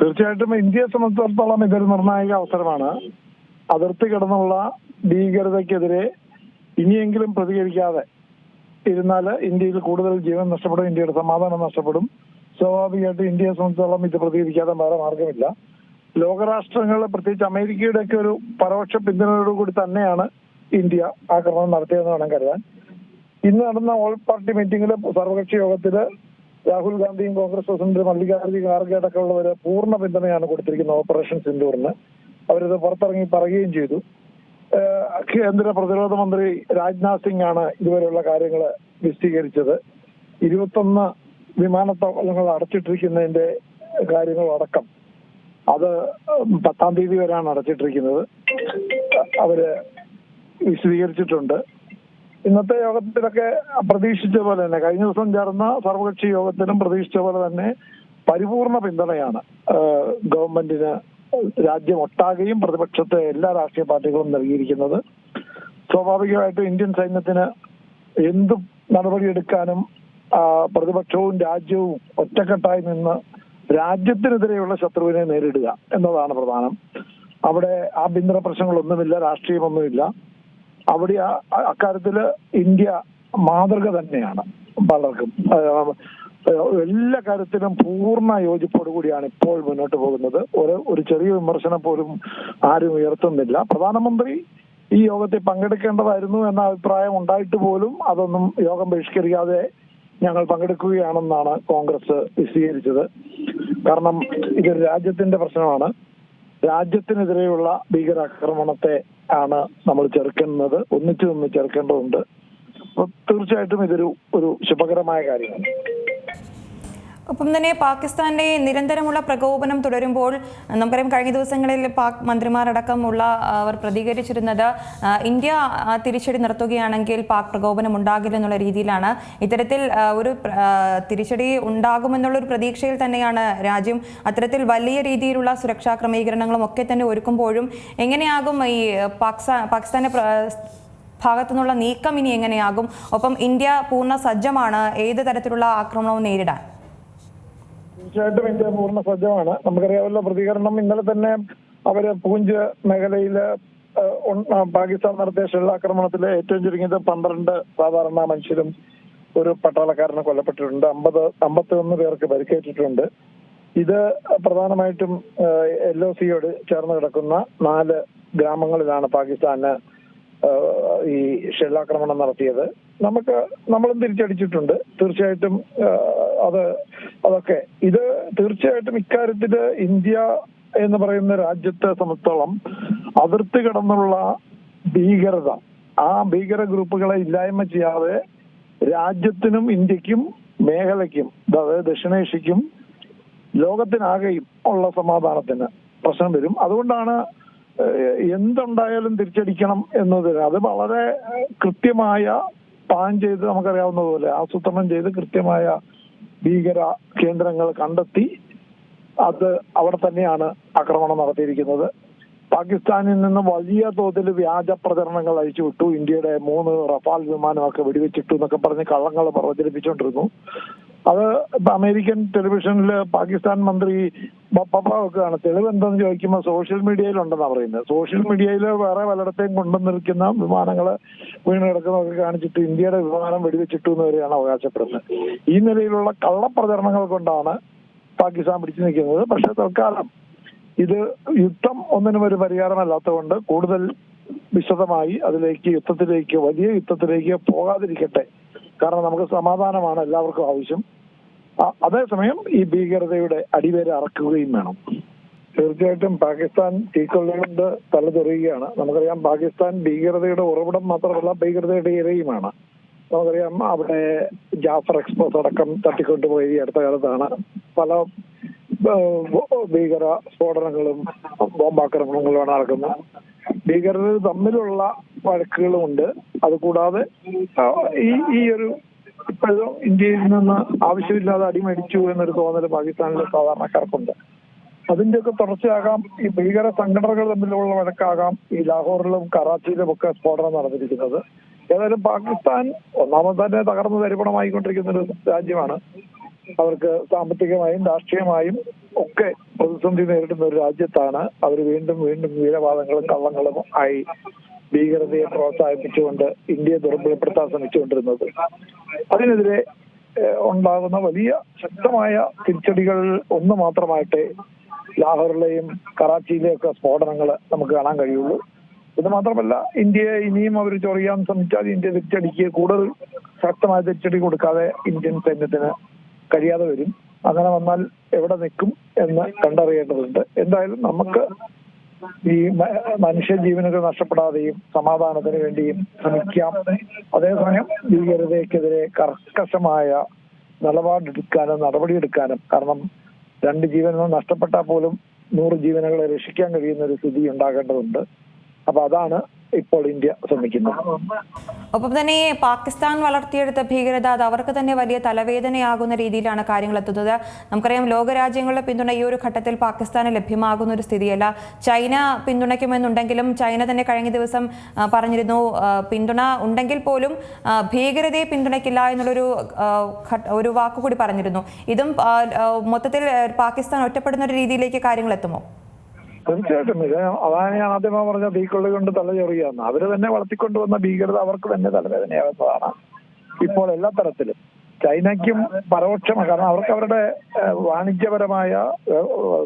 തീർച്ചയായിട്ടും ഇന്ത്യയെ സംബന്ധിച്ചിടത്തോളം ഇതൊരു നിർണായക അവസരമാണ്. അതിർത്തി കിടന്നുള്ള ഭീകരതയ്ക്കെതിരെ ഇനിയെങ്കിലും പ്രതികരിക്കാതെ ഇരുന്നാൽ ഇന്ത്യയിൽ കൂടുതൽ ജീവൻ നഷ്ടപ്പെടും ഇന്ത്യയുടെ സമാധാനം നഷ്ടപ്പെടും. സ്വാഭാവികമായിട്ടും ഇന്ത്യയെ സംബന്ധിച്ചിടത്തോളം ഇത് പ്രതികരിക്കാതെ വേറെ മാർഗമില്ല. ലോകരാഷ്ട്രങ്ങൾ പ്രത്യേകിച്ച് അമേരിക്കയുടെ ഒക്കെ ഒരു പരോക്ഷ പിന്തുണയോടുകൂടി തന്നെയാണ് ഇന്ത്യ ആക്രമണം നടത്തിയതെന്ന് വേണം കരുതാൻ. ഇന്ന് നടന്ന ഓൾ പാർട്ടി മീറ്റിംഗിൽ സർവകക്ഷി യോഗത്തിൽ രാഹുൽ ഗാന്ധിയും കോൺഗ്രസ് പ്രസിഡന്റ് മല്ലികാർജുൻ ഖാർഗെ അടക്കമുള്ളവര് പൂർണ പിന്തുണയാണ് കൊടുത്തിരിക്കുന്നത് ഓപ്പറേഷൻ സിന്ദൂറിന്. അവരിത് പുറത്തിറങ്ങി പറയുകയും ചെയ്തു. കേന്ദ്ര പ്രതിരോധ മന്ത്രി രാജ്നാഥ് സിംഗ് ആണ് ഇതുവരെയുള്ള കാര്യങ്ങൾ വിശദീകരിച്ചത്. ഇരുപത്തൊന്ന് വിമാനത്താവളങ്ങൾ അടച്ചിട്ടിരിക്കുന്നതിന്റെ കാര്യങ്ങളടക്കം അത് പത്താം തീയതി വരെയാണ് അടച്ചിട്ടിരിക്കുന്നത്. അവർ വിശദീകരിച്ചിട്ടുണ്ട്. ഇന്നത്തെ യോഗത്തിലൊക്കെ പ്രതീക്ഷിച്ച പോലെ തന്നെ കഴിഞ്ഞ ദിവസം ചേർന്ന സർവകക്ഷി യോഗത്തിലും പ്രതീക്ഷിച്ച പോലെ തന്നെ പരിപൂർണ പിന്തുണയാണ് ഗവൺമെന്റിന് രാജ്യം ഒട്ടാകെയും പ്രതിപക്ഷത്തെ എല്ലാ രാഷ്ട്രീയ പാർട്ടികളും നൽകിയിരിക്കുന്നത്. സ്വാഭാവികമായിട്ടും ഇന്ത്യൻ സൈന്യത്തിന് എന്ത് നടപടിയെടുക്കാനും പ്രതിപക്ഷവും രാജ്യവും ഒറ്റക്കെട്ടായി നിന്ന് രാജ്യത്തിനെതിരെയുള്ള ശത്രുവിനെ നേരിടുക എന്നതാണ് പ്രധാനം. അവിടെ ആഭ്യന്തര പ്രശ്നങ്ങളൊന്നുമില്ല രാഷ്ട്രീയമൊന്നുമില്ല. അവിടെ അക്കാര്യത്തിൽ ഇന്ത്യ മാതൃക തന്നെയാണ്. പലർക്കും. എല്ലാ കാര്യത്തിലും പൂർണ യോജിപ്പോടു കൂടിയാണ് ഇപ്പോൾ മുന്നോട്ട് പോകുന്നത്. ഒരു ഒരു ചെറിയ വിമർശനം പോലും ആരും ഉയർത്തുന്നില്ല. പ്രധാനമന്ത്രി ഈ യോഗത്തിൽ പങ്കെടുക്കേണ്ടതായിരുന്നു എന്ന അഭിപ്രായം ഉണ്ടായിട്ട് പോലും അതൊന്നും യോഗം ബഹിഷ്കരിക്കാതെ ഞങ്ങൾ പങ്കെടുക്കുകയാണെന്നാണ് കോൺഗ്രസ് വിശദീകരിച്ചത്. കാരണം ഇതൊരു രാജ്യത്തിന്റെ പ്രശ്നമാണ്. രാജ്യത്തിനെതിരെയുള്ള ഭീകരാക്രമണത്തെ ആണ് നമ്മൾ ചെറുക്കുന്നത്. ഒന്നിച്ചു നിന്ന് ചെറുക്കേണ്ടതുണ്ട്. തീർച്ചയായിട്ടും ഇതൊരു ഒരു ശുഭകരമായ കാര്യമാണ്. ഒപ്പം തന്നെ പാകിസ്ഥാന്റെ നിരന്തരമുള്ള പ്രകോപനം തുടരുമ്പോൾ നമുക്കറിയാം കഴിഞ്ഞ ദിവസങ്ങളിൽ പാക് മന്ത്രിമാരടക്കമുള്ള അവർ പ്രതികരിച്ചിരുന്നത് ഇന്ത്യ തിരിച്ചടി നിർത്തുകയാണെങ്കിൽ പാക് പ്രകോപനം ഉണ്ടാകില്ല എന്നുള്ള രീതിയിലാണ്. ഇത്തരത്തിൽ ഒരു തിരിച്ചടി ഉണ്ടാകുമെന്നുള്ളൊരു പ്രതീക്ഷയിൽ തന്നെയാണ് രാജ്യം. അത്തരത്തിൽ വലിയ രീതിയിലുള്ള സുരക്ഷാ ക്രമീകരണങ്ങളും ഒക്കെ തന്നെ ഒരുക്കുമ്പോഴും എങ്ങനെയാകും ഈ പാക്സാ പാകിസ്ഥാന്റെ ഭാഗത്തു നിന്നുള്ള നീക്കം ഇനി എങ്ങനെയാകും? ഒപ്പം ഇന്ത്യ പൂർണ സജ്ജമാണ്. ഏത് തരത്തിലുള്ള ആക്രമണവും നേരിടാൻ? തീർച്ചയായിട്ടും ഇന്ത്യ പൂർണ സജ്ജമാണ്. നമുക്കറിയാമല്ലോ പ്രതികരണം ഇന്നലെ തന്നെ അവർ പൂഞ്ച് മേഖലയിൽ പാകിസ്ഥാൻ നടത്തിയ ഷെല്ലാക്രമണത്തിൽ ഏറ്റവും ചുരുങ്ങിയത് പന്ത്രണ്ട് സാധാരണ മനുഷ്യരും ഒരു പട്ടാളക്കാരനെ കൊല്ലപ്പെട്ടിട്ടുണ്ട്. അമ്പത് അമ്പത്തി ഒന്ന് പേർക്ക് പരിക്കേറ്റിട്ടുണ്ട്. ഇത് പ്രധാനമായിട്ടും എൽ ഒ സിയോട് ചേർന്ന് കിടക്കുന്ന നാല് ഗ്രാമങ്ങളിലാണ് പാകിസ്ഥാന് ഈ ഷെല്ലാക്രമണം നടത്തിയത്. നമുക്ക് നമ്മളും തിരിച്ചടിച്ചിട്ടുണ്ട്. തീർച്ചയായിട്ടും അത് അതൊക്കെ. ഇത് തീർച്ചയായിട്ടും ഇക്കാര്യത്തിൽ ഇന്ത്യ എന്ന് പറയുന്ന രാജ്യത്തെ സംബന്ധിച്ചോളം അതിർത്തി കടന്നുള്ള ഭീകരത ആ ഭീകര ഗ്രൂപ്പുകളെ ഇല്ലായ്മ ചെയ്യാതെ രാജ്യത്തിനും ഇന്ത്യക്കും മേഖലയ്ക്കും അതായത് ദക്ഷിണേഷ്യക്കും ലോകത്തിനാകെയും ഉള്ള സമാധാനത്തിന് പ്രശ്നം വരും. അതുകൊണ്ടാണ് എന്തുണ്ടായാലും തിരിച്ചടിക്കണം എന്നതിന്. അത് വളരെ കൃത്യമായ പ്ലാൻ ചെയ്ത് നമുക്കറിയാവുന്നതുപോലെ ആസൂത്രണം ചെയ്ത് കൃത്യമായ ഭീകര കേന്ദ്രങ്ങൾ കണ്ടെത്തി അത് അവിടെ തന്നെയാണ് ആക്രമണം നടത്തിയിരിക്കുന്നത്. പാകിസ്ഥാനിൽ നിന്ന് വലിയ തോതിൽ വ്യാജ പ്രചരണങ്ങൾ അയച്ചു വിട്ടു. ഇന്ത്യയുടെ മൂന്ന് റഫാൽ വിമാനമൊക്കെ വെടിവെച്ചിട്ടു എന്നൊക്കെ പറഞ്ഞ് കള്ളങ്ങൾ പ്രചരിപ്പിച്ചുകൊണ്ടിരുന്നു. അത് അമേരിക്കൻ ടെലിവിഷനിൽ പാകിസ്ഥാൻ മന്ത്രി വെക്കുകയാണ് തെളിവ് എന്താന്ന് ചോദിക്കുമ്പോൾ സോഷ്യൽ മീഡിയയിലുണ്ടെന്നാണ് പറയുന്നത്. സോഷ്യൽ മീഡിയയിൽ വേറെ പലയിടത്തെയും കൊണ്ടുവന്നിരിക്കുന്ന വിമാനങ്ങൾ വീണ് കിടക്കുന്നതൊക്കെ കാണിച്ചിട്ട് ഇന്ത്യയുടെ വിമാനം വെടിവെച്ചിട്ടു എന്ന് വരെയാണ് അവകാശപ്പെടുന്നത്. ഈ നിലയിലുള്ള കള്ളപ്രചരണങ്ങൾ കൊണ്ടാണ് പാകിസ്ഥാൻ പിടിച്ചു നിൽക്കുന്നത്. പക്ഷെ തൽക്കാലം ഇത് യുദ്ധം ഒന്നിനും ഒരു പരിഹാരമല്ലാത്തതുകൊണ്ട് കൂടുതൽ വിശദമായി അതിലേക്ക് യുദ്ധത്തിലേക്ക് വലിയ യുദ്ധത്തിലേക്ക് പോകാതിരിക്കട്ടെ. കാരണം നമുക്ക് സമാധാനമാണ് എല്ലാവർക്കും ആവശ്യം. അതേസമയം ഈ ഭീകരതയുടെ അടിവേര അറക്കുകയും വേണം. തീർച്ചയായിട്ടും പാകിസ്ഥാൻ തീക്കൊള്ളുകൊണ്ട് തലതെറിയുകയാണ്. നമുക്കറിയാം പാകിസ്ഥാൻ ഭീകരതയുടെ ഉറവിടം മാത്രമല്ല ഭീകരതയുടെ ഇരയുമാണ്. നമുക്കറിയാം അവിടെ ജാഫർ എക്സ്പ്രസ് അടക്കം തട്ടിക്കൊണ്ടുപോയി അടുത്ത കാലത്താണ്. പല ഭീകര സ്ഫോടനങ്ങളും ബോംബാക്രമണങ്ങളുമാണ് നടക്കുന്നത്. ഭീകരർ തമ്മിലുള്ള വഴക്കുകളും ഉണ്ട്. അതുകൂടാതെ ഈ ഈ ഒരു ഇപ്പോഴും ഇന്ത്യയിൽ നിന്ന് ആവശ്യമില്ലാതെ അടിമടിച്ചു എന്നൊരു തോന്നൽ പാകിസ്ഥാനിലെ സാധാരണക്കാർക്കുണ്ട്. അതിന്റെയൊക്കെ തുടർച്ചയാകാം. ഈ ഭീകര സംഘടനകൾ തമ്മിലുള്ള വഴക്കാകാം ഈ ലാഹോറിലും കറാച്ചിയിലും ഒക്കെ സ്ഫോടനം നടന്നിരിക്കുന്നത്. ഏതായാലും പാകിസ്ഥാൻ ഒന്നാമത് തന്നെ തകർന്നു തരിപ്പണമായിക്കൊണ്ടിരിക്കുന്ന ഒരു രാജ്യമാണ്. അവർക്ക് സാമ്പത്തികമായും രാഷ്ട്രീയമായും ഒക്കെ പ്രതിസന്ധി നേരിടുന്ന ഒരു രാജ്യത്താണ് അവർ വീണ്ടും വീണ്ടും വീരവാദങ്ങളും കള്ളങ്ങളും ആയി ഭീകരതയെ പ്രോത്സാഹിപ്പിച്ചുകൊണ്ട് ഇന്ത്യയെ ദുർബലപ്പെടുത്താൻ ശ്രമിച്ചുകൊണ്ടിരുന്നത്. അതിനെതിരെ ഉണ്ടാകുന്ന വലിയ ശക്തമായ തിരിച്ചടികൾ ഒന്ന് മാത്രമായിട്ടേ ലാഹോറിലെയും കറാച്ചിയിലെയും ഒക്കെ സ്ഫോടനങ്ങൾ നമുക്ക് കാണാൻ കഴിയുള്ളൂ. ഇത് മാത്രമല്ല ഇന്ത്യയെ ഇനിയും അവർ ചൊറിയാൻ ശ്രമിച്ചാൽ ഇന്ത്യ തിരിച്ചടിക്ക് കൂടുതൽ ശക്തമായ തിരിച്ചടി കൊടുക്കാതെ ഇന്ത്യൻ സൈന്യത്തിന് കഴിയാതെ വരും. അങ്ങനെ വന്നാൽ എവിടെ നിൽക്കും എന്ന് കണ്ടറിയേണ്ടതുണ്ട്. എന്തായാലും നമുക്ക് ഈ മനുഷ്യ ജീവനുകൾ നഷ്ടപ്പെടാതെയും സമാധാനത്തിന് വേണ്ടിയും ശ്രമിക്കാം. അതേസമയം ഭീകരതയ്ക്കെതിരെ കർക്കശമായ നിലപാടെടുക്കാനും നടപടിയെടുക്കാനും കാരണം രണ്ട് ജീവനുകൾ നഷ്ടപ്പെട്ടാൽ പോലും നൂറ് ജീവനുകളെ രക്ഷിക്കാൻ കഴിയുന്ന ഒരു സ്ഥിതി ഉണ്ടാകേണ്ടതുണ്ട്. അപ്പൊ അതാണ് ഇപ്പോൾ ഇന്ത്യ ശ്രമിക്കുന്നത്. ഒപ്പം തന്നെ പാകിസ്ഥാൻ വളർത്തിയെടുത്ത ഭീകരത അത് അവർക്ക് തന്നെ വലിയ തലവേദനയാകുന്ന രീതിയിലാണ് കാര്യങ്ങൾ എത്തുന്നത്. നമുക്കറിയാം ലോകരാജ്യങ്ങളുടെ പിന്തുണ ഈ ഒരു ഘട്ടത്തിൽ പാകിസ്ഥാന് ലഭ്യമാകുന്ന ഒരു സ്ഥിതിയല്ല. ചൈന പിന്തുണയ്ക്കുമെന്നുണ്ടെങ്കിലും ചൈന തന്നെ കഴിഞ്ഞ ദിവസം പറഞ്ഞിരുന്നു പിന്തുണ ഉണ്ടെങ്കിൽ പോലും ഭീകരതയെ പിന്തുണയ്ക്കില്ല എന്നുള്ളൊരു ഒരു വാക്കുകൂടി പറഞ്ഞിരുന്നു. ഇതും മൊത്തത്തിൽ പാകിസ്ഥാൻ ഒറ്റപ്പെടുന്ന ഒരു രീതിയിലേക്ക് കാര്യങ്ങൾ എത്തുമോ? തീർച്ചയായിട്ടും. ഇത് അതാണ് ഞാൻ ആദ്യമേ പറഞ്ഞ തീക്കൊള്ളി കൊണ്ട് തലചൊറിയാന്ന് അവർ തന്നെ വളർത്തിക്കൊണ്ടുവന്ന ഭീകരത അവർക്ക് തന്നെ തലവേദനയാകുന്നതാണ് ഇപ്പോൾ എല്ലാ തരത്തിലും. ചൈനയ്ക്കും പരോക്ഷമാണ്. കാരണം അവർക്ക് അവരുടെ വാണിജ്യപരമായ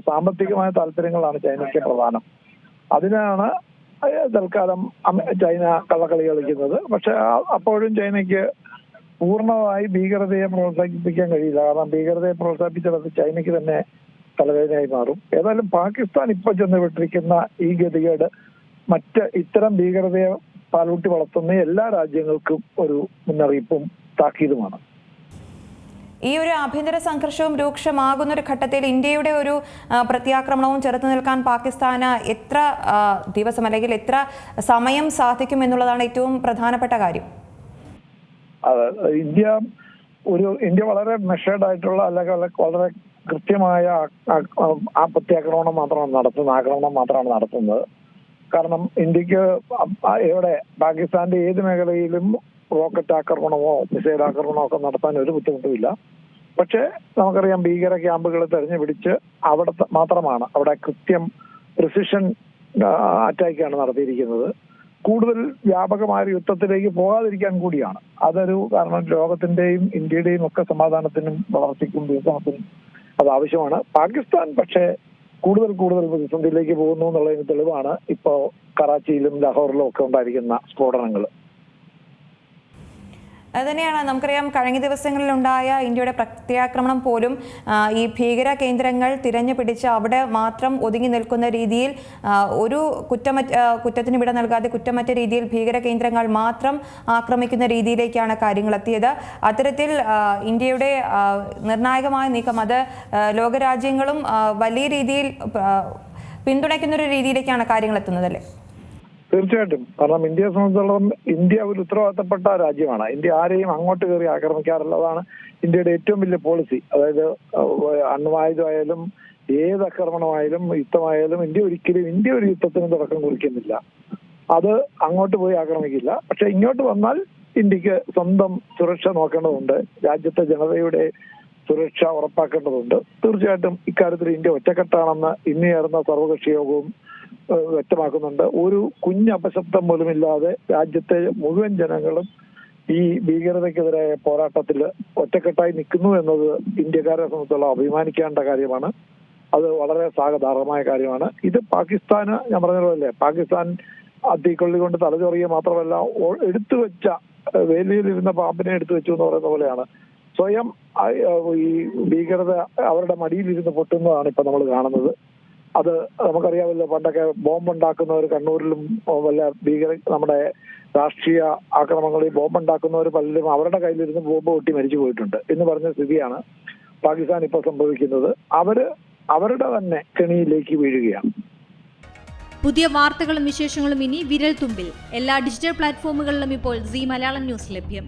സാമ്പത്തികമായ താല്പര്യങ്ങളാണ് ചൈനയ്ക്ക് പ്രധാനം. അതിനാണ് തൽക്കാലം ചൈന കള്ളക്കളി കളിക്കുന്നത്. പക്ഷെ അപ്പോഴും ചൈനയ്ക്ക് പൂർണമായി ഭീകരതയെ പ്രോത്സാഹിപ്പിക്കാൻ കഴിയില്ല. കാരണം ഭീകരതയെ പ്രോത്സാഹിപ്പിച്ചത് ചൈനയ്ക്ക് തന്നെ തലവേദനയായി മാറും. ഏതായാലും പാകിസ്ഥാൻ ഇപ്പൊ ചെന്ന് വിട്ടിരിക്കുന്ന ഈ ഗതികേട് മറ്റ് ഇത്തരം ഭീകരതയെ പാലൂട്ടി വളർത്തുന്ന എല്ലാ രാജ്യങ്ങൾക്കും ഒരു മുന്നറിയിപ്പും താക്കീതുമാണ്. ഈ ഒരു ആഭ്യന്തര സംഘർഷവും രൂക്ഷമാകുന്ന ഒരു ഘട്ടത്തിൽ ഇന്ത്യയുടെ ഒരു പ്രത്യാക്രമണവും ചെറുത്തു നിൽക്കാൻ പാകിസ്ഥാന് എത്ര ദിവസം അല്ലെങ്കിൽ എത്ര സമയം സാധിക്കും എന്നുള്ളതാണ് ഏറ്റവും പ്രധാനപ്പെട്ട കാര്യം. ഇന്ത്യ ഒരു ഇന്ത്യ വളരെ മെഷേർഡ് ആയിട്ടുള്ള അല്ലെങ്കിൽ വളരെ കൃത്യമായ ആ- പ്രത്യാക്രമണം മാത്രമാണ് നടത്തുന്നത് ആക്രമണം മാത്രമാണ് നടത്തുന്നത്. കാരണം ഇന്ത്യയ്ക്ക് എവിടെ പാകിസ്ഥാന്റെ ഏത് മേഖലയിലും റോക്കറ്റ് ആക്രമണമോ മിസൈൽ ആക്രമണമോ ഒക്കെ നടത്താൻ ഒരു ബുദ്ധിമുട്ടുമില്ല. പക്ഷേ നമുക്കറിയാം ഭീകര ക്യാമ്പുകളെ തെരഞ്ഞു പിടിച്ച് അവിടെ മാത്രമാണ് അവിടെ കൃത്യം പ്രിസിഷൻ അറ്റാക്കാണ് നടത്തിയിരിക്കുന്നത്. കൂടുതൽ വ്യാപകമായ യുദ്ധത്തിലേക്ക് പോകാതിരിക്കാൻ കൂടിയാണ്. അതൊരു കാരണം ലോകത്തിന്റെയും ഇന്ത്യയുടെയും ഒക്കെ സമാധാനത്തിനും വളർച്ചയ്ക്കും വികസനത്തിനും അത് ആവശ്യമാണ് പാകിസ്ഥാൻ പക്ഷേ കൂടുതൽ കൂടുതൽ പ്രതിസന്ധിയിലേക്ക് പോകുന്നു എന്നുള്ളതിന് തെളിവാണ് ഇപ്പോ കറാച്ചിയിലും ലാഹോറിലും ഒക്കെ ഉണ്ടായിരിക്കുന്ന സ്ഫോടനങ്ങൾ. അത് തന്നെയാണ് നമുക്കറിയാം കഴിഞ്ഞ ദിവസങ്ങളിൽ ഉണ്ടായ ഇന്ത്യയുടെ പ്രത്യാക്രമണം പോലും ഈ ഭീകര കേന്ദ്രങ്ങൾ തിരഞ്ഞു പിടിച്ച് അവിടെ മാത്രം ഒതുങ്ങി നിൽക്കുന്ന രീതിയിൽ ഒരു കുറ്റമറ്റ കുറ്റത്തിന് വിട നൽകാതെ കുറ്റമറ്റ രീതിയിൽ ഭീകര കേന്ദ്രങ്ങൾ മാത്രം ആക്രമിക്കുന്ന രീതിയിലേക്കാണ് കാര്യങ്ങൾ എത്തിയത്. അത്തരത്തിൽ ഇന്ത്യയുടെ നിർണായകമായ നീക്കം അത് ലോകരാജ്യങ്ങളും വലിയ രീതിയിൽ പിന്തുണയ്ക്കുന്ന ഒരു രീതിയിലേക്കാണ് കാര്യങ്ങൾ എത്തുന്നത് അല്ലേ? തീർച്ചയായിട്ടും. കാരണം ഇന്ത്യയെ സംബന്ധിച്ചിടത്തോളം ഇന്ത്യ ഒരു ഉത്തരവാദിത്തപ്പെട്ട രാജ്യമാണ്. ഇന്ത്യ ആരെയും അങ്ങോട്ട് കയറി ആക്രമിക്കാറില്ല അതാണ് ഇന്ത്യയുടെ ഏറ്റവും വലിയ പോളിസി അതായത് അണ്വായുധമായാലും ഏത് ആക്രമണമായാലും യുദ്ധമായാലും ഇന്ത്യ ഒരിക്കലും ഇന്ത്യ ഒരു യുദ്ധത്തിന് തുടക്കം കുറിക്കുന്നില്ല. അത് അങ്ങോട്ട് പോയി ആക്രമിക്കില്ല. പക്ഷെ ഇങ്ങോട്ട് വന്നാൽ ഇന്ത്യയ്ക്ക് സ്വന്തം സുരക്ഷ നോക്കേണ്ടതുണ്ട്. രാജ്യത്തെ ജനതയുടെ സുരക്ഷ ഉറപ്പാക്കേണ്ടതുണ്ട്. തീർച്ചയായിട്ടും ഇക്കാര്യത്തിൽ ഇന്ത്യ ഒറ്റക്കെട്ടാണെന്ന് ഇന്ന് ചേർന്ന സർവകക്ഷി യോഗവും വ്യക്തമാക്കുന്നുണ്ട്. ഒരു കുഞ്ഞ് അപശബ്ദം പോലുമില്ലാതെ രാജ്യത്തെ മുഴുവൻ ജനങ്ങളും ഈ ഭീകരതയ്ക്കെതിരായ പോരാട്ടത്തിൽ ഒറ്റക്കെട്ടായി നിൽക്കുന്നു എന്നത് ഇന്ത്യക്കാരെ സംബന്ധിച്ചുള്ള അഭിമാനിക്കേണ്ട കാര്യമാണ്. അത് വളരെ സ്വാഗതാർഹമായ കാര്യമാണ്. ഇത് പാകിസ്ഥാന് ഞാൻ പറഞ്ഞതുപോലെ പാകിസ്ഥാൻ തീക്കൊള്ളി കൊണ്ട് തലചൊറിയ മാത്രമല്ല എടുത്തു വെച്ച വേലിയിലിരുന്ന പാമ്പിനെ എടുത്തു വെച്ചു എന്ന് പറയുന്ന പോലെയാണ്. സ്വയം ഈ ഭീകരത അവരുടെ മടിയിലിരുന്ന് പൊട്ടുന്നതാണ് ഇപ്പൊ നമ്മൾ കാണുന്നത്. അത് നമുക്കറിയാമല്ലോ പണ്ടൊക്കെ ബോംബ് ഉണ്ടാക്കുന്നവർ കണ്ണൂരിലും വല്ല ഭീകര നമ്മുടെ രാഷ്ട്രീയ ആക്രമണങ്ങളിൽ ബോംബ് ഉണ്ടാക്കുന്നവർ പലരും അവരുടെ കയ്യിലിരുന്ന് ബോംബ് പൊട്ടി മരിച്ചു പോയിട്ടുണ്ട് എന്ന് പറഞ്ഞ സ്ഥിതിയാണ് പാകിസ്ഥാൻ ഇപ്പോൾ സംഭവിക്കുന്നത്. അവർ അവരുടെ തന്നെ കെണിയിലേക്ക് വീഴുകയാണ്. പുതിയ വാർത്തകളും വിശേഷങ്ങളും ഇനി വിരൽ തുമ്പിൽ എല്ലാ ഡിജിറ്റൽ പ്ലാറ്റ്ഫോമുകളിലും ഇപ്പോൾ സി മലയാളം ന്യൂസ് ലഭ്യം.